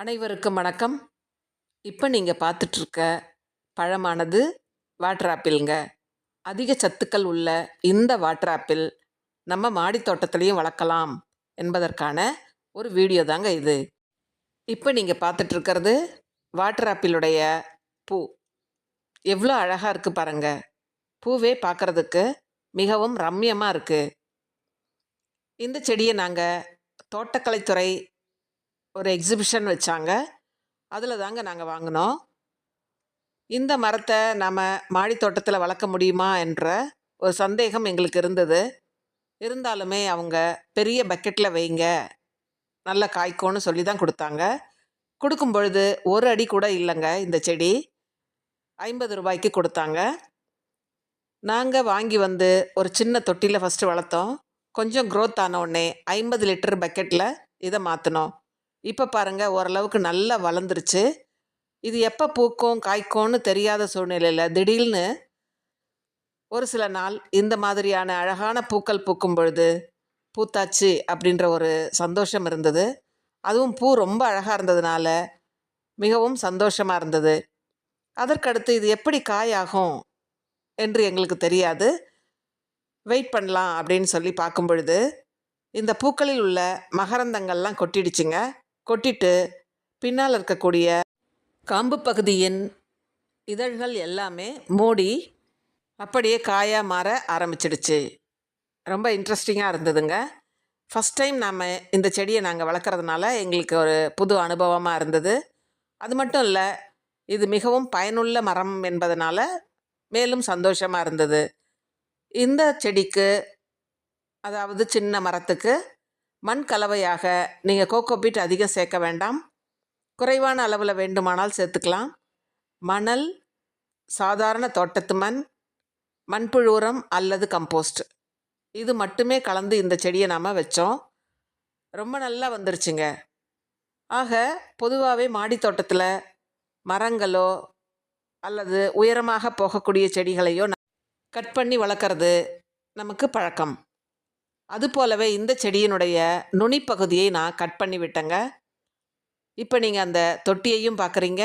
அனைவருக்கும் வணக்கம். இப்போ நீங்கள் பார்த்துட்ருக்க பழமானது வாட்டர் ஆப்பிள்ங்க. அதிக சத்துக்கள் உள்ள இந்த வாட்டர் ஆப்பிள் நம்ம மாடி தோட்டத்துலேயும் வளர்க்கலாம் என்பதற்கான ஒரு வீடியோ தாங்க இது. இப்போ நீங்கள் பார்த்துட்ருக்கிறது வாட்டர் ஆப்பிளுடைய பூ. எவ்வளோ அழகாக இருக்குது பாருங்க. பூவே பார்க்குறதுக்கு மிகவும் ரம்மியமாக இருக்குது இந்த செடியை நாங்கள் தோட்டக்கலைத்துறை ஒரு எக்ஸிபிஷன் வச்சாங்க. அதில் தாங்க நாங்கள் வாங்கினோம். இந்த மரத்தை நம்ம மாடித்தோட்டத்தில் வளர்க்க முடியுமா என்ற ஒரு சந்தேகம் எங்களுக்கு இருந்தது. இருந்தாலுமே அவங்க பெரிய பக்கெட்டில் வைங்க நல்ல காய்க்கும்னு சொல்லி தான் கொடுத்தாங்க. கொடுக்கும் பொழுது ஒரு அடி கூட இல்லைங்க இந்த செடி. ஐம்பது ரூபாய்க்கு கொடுத்தாங்க. நாங்கள் வாங்கி வந்து ஒரு சின்ன தொட்டியில் ஃபஸ்ட்டு வளர்த்தோம். கொஞ்சம் க்ரோத் ஆன உடனே ஐம்பது லிட்டர் பக்கெட்டில் இதை மாற்றினோம் இப்போ பாருங்க ஓரளவுக்கு நல்லா வளர்ந்துருச்சு. இது எப்போ பூக்கும் காய்க்கும்னு தெரியாத சூழ்நிலையில் திடீர்னு ஒரு சில நாள் இந்த மாதிரியான அழகான பூக்கள் பூக்கும் பொழுது பூத்தாச்சு அப்படின்ற ஒரு சந்தோஷம் இருந்தது. அதுவும் பூ ரொம்ப அழகாக இருந்ததுனால மிகவும் சந்தோஷமாக இருந்தது. அதற்கடுத்து இது எப்படி காயாகும் என்று எங்களுக்கு தெரியாது. வெயிட் பண்ணலாம் அப்படின்னு சொல்லி பார்க்கும் பொழுது இந்த பூக்களில் உள்ள மகரந்தங்கள்லாம் கொட்டிடுச்சுங்க. கொட்டிட்டு பின்னால் இருக்கக்கூடிய காம்பு பகுதியின் இதழ்கள் எல்லாமே மூடி அப்படியே காயாக மாற ஆரம்பிச்சிடுச்சு. ரொம்ப இன்ட்ரெஸ்டிங்காக இருந்ததுங்க. ஃபஸ்ட் டைம் நாம் இந்த செடியை நாங்கள் வளர்க்குறதுனால எங்களுக்கு ஒரு புது அனுபவமாக இருந்தது. அது மட்டும் இல்லை இது மிகவும் பயனுள்ள மரம் என்பதனால மேலும் சந்தோஷமாக இருந்தது. இந்த செடிக்கு அதாவது சின்ன மரத்துக்கு மண் கலவையாக நீங்கள் கோகோபீட் அதிகம் சேர்க்க வேண்டாம். குறைவான அளவில் வேண்டுமானால் சேர்த்துக்கலாம். மணல் சாதாரண தோட்டத்து மண் மண்புழு உரம் அல்லது கம்போஸ்ட் இது மட்டுமே கலந்து இந்த செடியை நாம் வச்சோம். ரொம்ப நல்லா வந்துருச்சுங்க. ஆக பொதுவாகவே மாடி தோட்டத்தில் மரங்களோ அல்லது உயரமாக போகக்கூடிய செடிகளையோ கட் பண்ணி வளர்க்குறது நமக்கு பழக்கம். அது போலவே இந்த செடியினுடைய நுனிப்பகுதியை நான் கட் பண்ணி விட்டேங்க. இப்போ நீங்கள் அந்த தொட்டியையும் பார்க்குறீங்க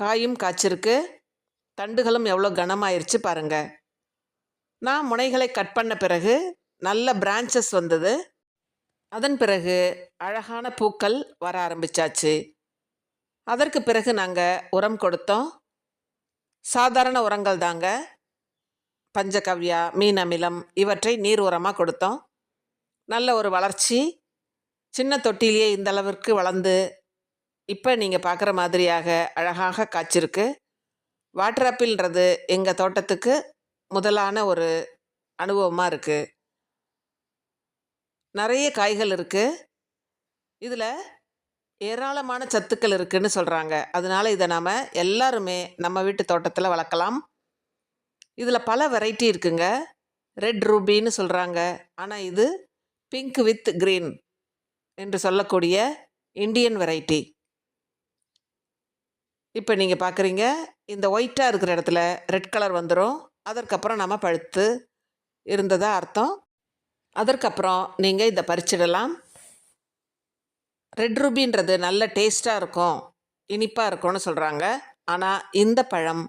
காயும் காய்ச்சிருக்கு. தண்டுகளும் எவ்வளோ கனமாயிருச்சு பாருங்கள் நான் முனைகளை கட் பண்ண பிறகு நல்ல பிரான்ச்சஸ் வந்தது. அதன் பிறகு அழகான பூக்கள் வர ஆரம்பிச்சாச்சு. அதற்கு பிறகு நாங்கள் உரம் கொடுத்தோம். சாதாரண உரங்கள் தாங்க பஞ்சகவ்யா மீன் அமிலம் இவற்றை நீர் உரமாக கொடுத்தோம். நல்ல ஒரு வளர்ச்சி. சின்ன தொட்டிலேயே இந்த அளவிற்கு வளர்ந்து இப்போ நீங்கள் பார்க்குற மாதிரியாக அழகாக காய்ச்சிருக்கு. வாட்டர் ஆப்பிள்ன்றது எங்கள் தோட்டத்துக்கு முதலான ஒரு அனுபவமாக இருக்குது நிறைய காய்கள் இருக்குது இதில் ஏராளமான சத்துக்கள் இருக்குதுன்னு சொல்கிறாங்க அதனால் இதை நாம் எல்லாருமே நம்ம வீட்டு தோட்டத்தில் வளர்க்கலாம். இதில் பல வெரைட்டி இருக்குங்க. ரெட் ரூபின்னு சொல்கிறாங்க ஆனால் இது பிங்க் வித் க்ரீன் என்று சொல்லக்கூடிய இந்தியன் வெரைட்டி இப்போ நீங்கள் பார்க்குறீங்க இந்த ஒயிட்டாக இருக்கிற இடத்துல ரெட் கலர் வந்துடும் அதற்கப்புறம் நம்ம பழுத்து இருந்ததா அர்த்தம். அதற்கப்புறம் நீங்கள் இதை பறிச்சிடலாம். ரெட் ரூபின்றது நல்ல டேஸ்ட்டாக இருக்கும் இனிப்பாக இருக்கும்னு சொல்கிறாங்க ஆனால் இந்த பழம்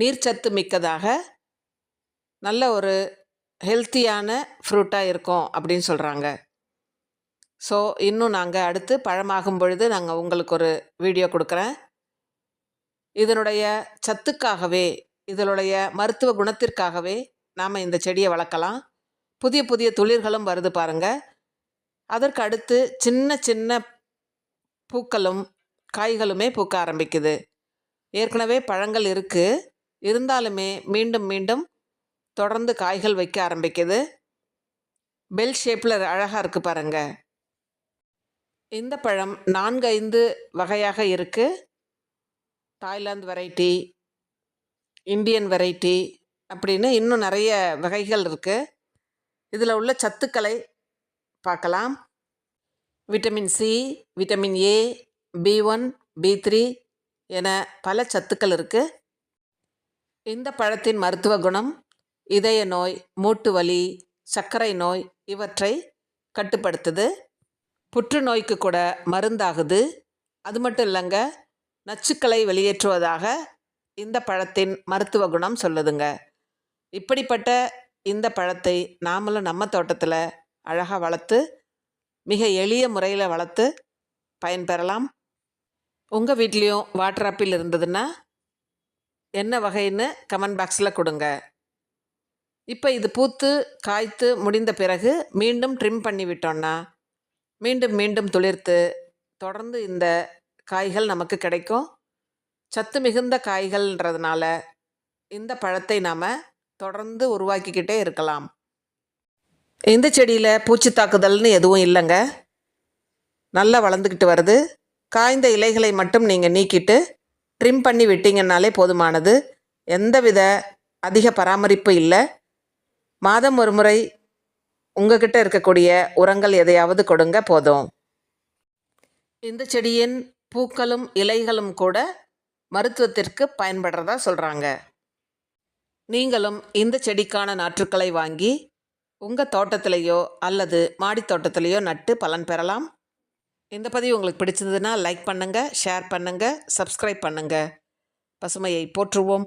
நீர்ச்சத்து மிக்கதாக நல்ல ஒரு ஹெல்த்தியான ஃப்ரூட்டாக இருக்கும் அப்படின்னு சொல்கிறாங்க ஸோ இன்னும் நாங்கள் அடுத்து பழமாகும் பொழுது நாங்கள் உங்களுக்கு ஒரு வீடியோ கொடுக்குறேன். இதனுடைய சத்துக்காகவே இதனுடைய மருத்துவ குணத்திற்காகவே நாம் இந்த செடியை வளர்க்கலாம். புதிய புதிய துளிர்களும் வருது பாருங்கள் அதற்கு அடுத்து சின்ன சின்ன பூக்களும் காய்களுமே பூக்க ஆரம்பிக்குது. ஏற்கனவே பழங்கள் இருக்குது இருந்தாலுமே மீண்டும் மீண்டும் தொடர்ந்து காய்கள் வைக்க ஆரம்பிக்குது. பெல் ஷேப்பில் அழகாக இருக்குது பாருங்க. இந்த பழம் நான்கு ஐந்து வகையாக இருக்குது தாய்லாந்து வெரைட்டி இந்தியன் வெரைட்டி அப்படின்னு இன்னும் நிறைய வகைகள் இருக்குது இதில் உள்ள சத்துக்களை பார்க்கலாம். Vitamin C vitamin A B one B three என பல சத்துக்கள் இருக்குது இந்த பழத்தின் மருத்துவ குணம் இதய நோய் மூட்டு வலி சர்க்கரை நோய் இவற்றை கட்டுப்படுத்துது. புற்றுநோய்க்கு கூட மருந்தாகுது. அது மட்டும் இல்லைங்க நச்சுக்களை வெளியேற்றுவதாக இந்த பழத்தின் மருத்துவ குணம் சொல்லுதுங்க. இப்படிப்பட்ட இந்த பழத்தை நாமளும் நம்ம தோட்டத்தில் அழகாக வளர்த்து மிக எளிய முறையில் வளர்த்து பயன்பெறலாம். உங்கள் வீட்லேயும் வாட்டர் ஆப்பிள் இருந்ததுன்னா என்ன வகைன்னு கமெண்ட் பாக்ஸில் கொடுங்க. இப்போ இது பூத்து காய்த்து முடிந்த பிறகு மீண்டும் ட்ரிம் பண்ணி விட்டோம்னா மீண்டும் மீண்டும் துளிர்த்து தொடர்ந்து இந்த காய்கள் நமக்கு கிடைக்கும். சத்து மிகுந்த காய்கள்ன்றதுனால இந்த பழத்தை நாம் தொடர்ந்து உருவாக்கிக்கிட்டே இருக்கலாம். இந்த செடியில் பூச்சி தாக்குதல்னு எதுவும் இல்லைங்க. நல்லா வளர்ந்துக்கிட்டு வருது. காய்ந்த இலைகளை மட்டும் நீங்கள் நீக்கிட்டு ட்ரிம் பண்ணி விட்டீங்கன்னாலே போதுமானது. எந்தவித அதிக பராமரிப்பு இல்லை. மாதம் ஒரு முறை உங்ககிட்ட இருக்கக்கூடிய உரங்கள் எதையாவது கொடுங்க போதும். இந்த செடியின் பூக்களும் இலைகளும் கூட மருத்துவத்திற்கு பயன்படுறதா சொல்கிறாங்க நீங்களும் இந்த செடிக்கான நாற்றுக்களை வாங்கி உங்கள் தோட்டத்திலேயோ அல்லது மாடித்தோட்டத்திலேயோ நட்டு பலன் பெறலாம். இந்த பதிவு உங்களுக்கு பிடிச்சிருந்ததுன்னா லைக் பண்ணுங்கள் ஷேர் பண்ணுங்கள் சப்ஸ்கிரைப் பண்ணுங்கள் பசுமையை போற்றுவோம்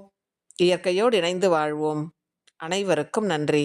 இயற்கையோடு இணைந்து வாழ்வோம். அனைவருக்கும் நன்றி.